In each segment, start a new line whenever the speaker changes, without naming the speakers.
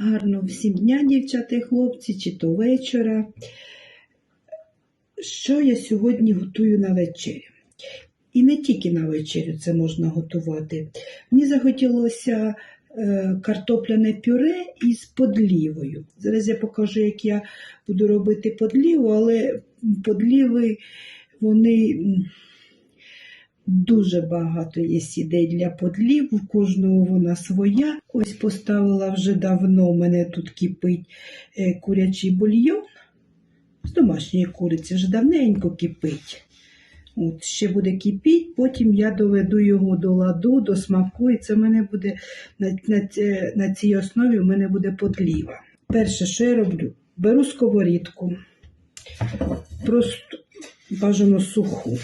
Гарно всім дня, дівчата і хлопці, чи то вечора. Що я сьогодні готую на вечерю? І не тільки на вечерю це можна готувати. Мені захотілося е, картопляне пюре із подлівою. Зараз я покажу, як я буду робити подліву, але подліви вони дуже багато є ідей для подлів, у кожного вона своя. Ось поставила вже давно, у мене тут кипить е, курячий бульйон з домашньої куриці, вже давненько кипить. От, ще буде кипіти, потім я доведу його до ладу, до смаку, і це в мене буде на, на, на цій основі в мене буде подліва. Перше, що я роблю? Беру сковорідку, просто бажано суху,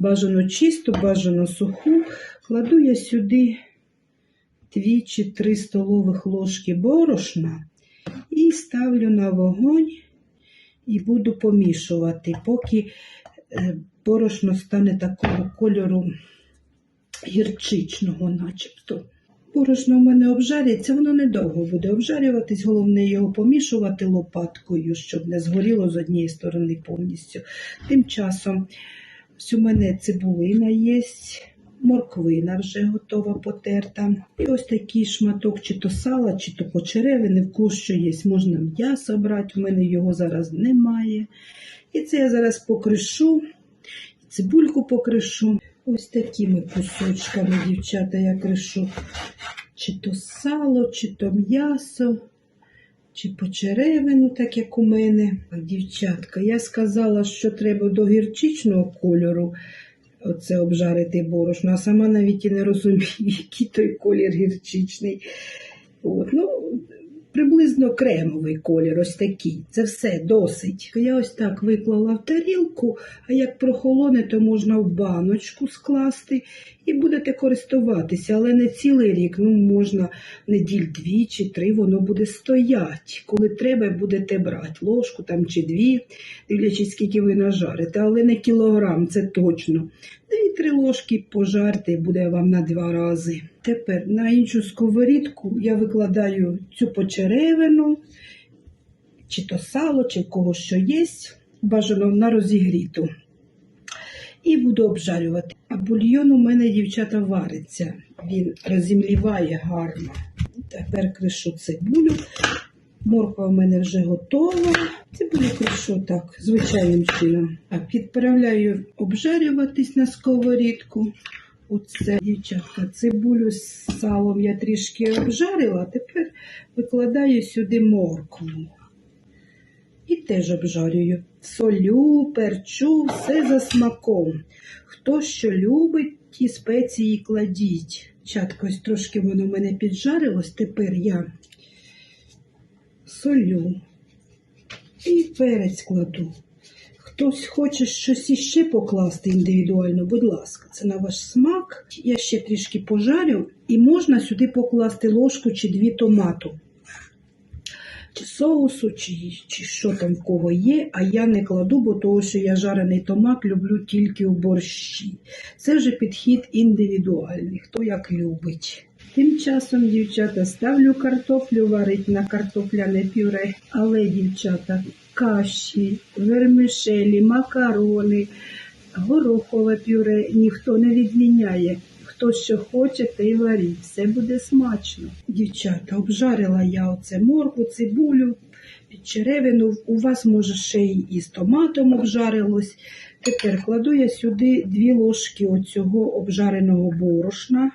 бажано чисту, бажано суху. Кладу я сюди 2 чи 3 столових ложки борошна і ставлю на вогонь і буду помішувати, поки е, борошно стане такого кольору гірчичного, начебто. Борошно в мене обжарюється, воно недовго буде обжарюватись, головне його помішувати лопаткою, щоб не згоріло з однієї сторони повністю. Тим часом у мене цибулина є, морквина вже готова потерта. І ось такий шматок чи то сала, чи то почеревини, вкус що є, можна м'ясо брати, в мене його зараз немає. І це я зараз покришу, цибульку покришу. Ось такими кусочками, дівчата, я кришу. Чи то сало, чи то м'ясо, чи по черевину, так як у мене. Дівчатка, я сказала, що треба до гірчичного кольору оце обжарити борошно, а сама навіть і не розумію, який той колір гірчичний. От, ну, приблизно кремовий колір, ось такий. Це все досить. Я ось так виклала в тарілку, а як прохолоне, то можна в баночку скласти і будете користуватися, але не цілий рік. Ну, можна неділь дві чи три, воно буде стоять. Коли треба, будете брати ложку там чи дві, дивлячись, скільки ви нажарите, але не кілограм, це точно. Дві-три ложки пожарте, буде вам на два рази. Тепер на іншу сковорідку я викладаю цю почеревину, чи то сало, чи кого що є, бажано на розігріту. І буду обжарювати. А бульйон у мене, дівчата, вариться. Він розімліває гарно. Тепер кришу цибулю. Морква в мене вже готова. Цибулю кришу так, звичайним чином. Так, відправляю обжарюватись на сковорідку. Оце, дівчатка, цибулю з салом я трішки обжарила, тепер викладаю сюди моркву. І теж обжарюю. Солю, перчу, все за смаком. Хто що любить, ті спеції кладіть. Чатко, ось трошки воно в мене піджарилось, тепер я солю і перець кладу. Хтось хоче щось іще покласти індивідуально, будь ласка, це на ваш смак. Я ще трішки пожарю, і можна сюди покласти ложку чи дві томату. Чи соусу, чи, чи що там в кого є, а я не кладу, бо того, що я жарений томат люблю тільки у борщі. Це вже підхід індивідуальний, хто як любить. Тим часом, дівчата, ставлю картоплю варить на картопляне пюре, але, дівчата, каші, вермишелі, макарони, горохове пюре ніхто не відміняє. Хто що хоче, те й варіть. Все буде смачно. Дівчата, обжарила я оце морку, цибулю, підчеревину. У вас, може, ще й із томатом обжарилось. Тепер кладу я сюди дві ложки оцього обжареного борошна.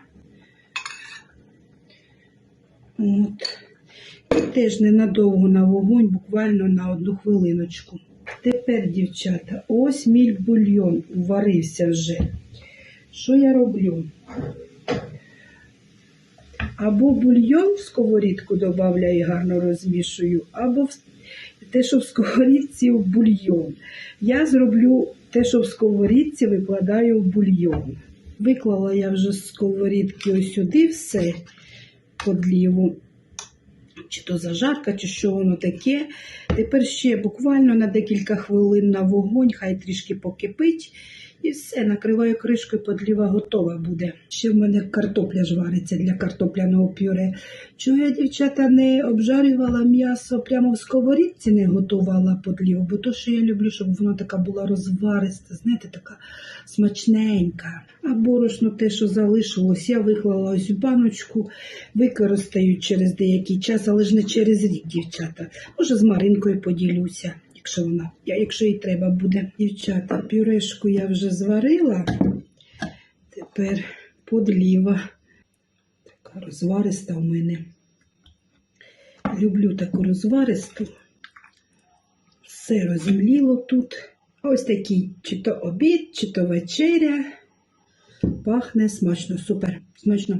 От. Теж ненадовго на вогонь, буквально на одну хвилиночку. Тепер, дівчата, ось мій бульйон уварився вже. Що я роблю? Або бульйон в сковорідку додаю і гарно розмішую, або в те, що в сковорідці в бульйон. Я зроблю те, що в сковорідці викладаю в бульйон. Виклала я вже з сковорідки ось сюди все подліву, чи то зажарка, чи що воно таке. Тепер ще буквально на декілька хвилин на вогонь, хай трішки покипить. І все, накриваю кришкою, подліва готова буде. Ще в мене картопля ж вариться для картопляного пюре. Чого я, дівчата, не обжарювала м'ясо прямо в сковорідці, не готувала подліву, бо то, що я люблю, щоб воно така була розвариста, знаєте, така смачненька. А борошно те, що залишилось, я виклала ось баночку, використаю через деякий час, але ж не через рік, дівчата. Може, з Маринкою поділюся, якщо вона, якщо їй треба буде. Дівчата, пюрешку я вже зварила. Тепер подліва. Така розвариста в мене. Люблю таку розваристу. Все розмліло тут. Ось такий чи то обід, чи то вечеря. Пахне смачно, супер, смачно.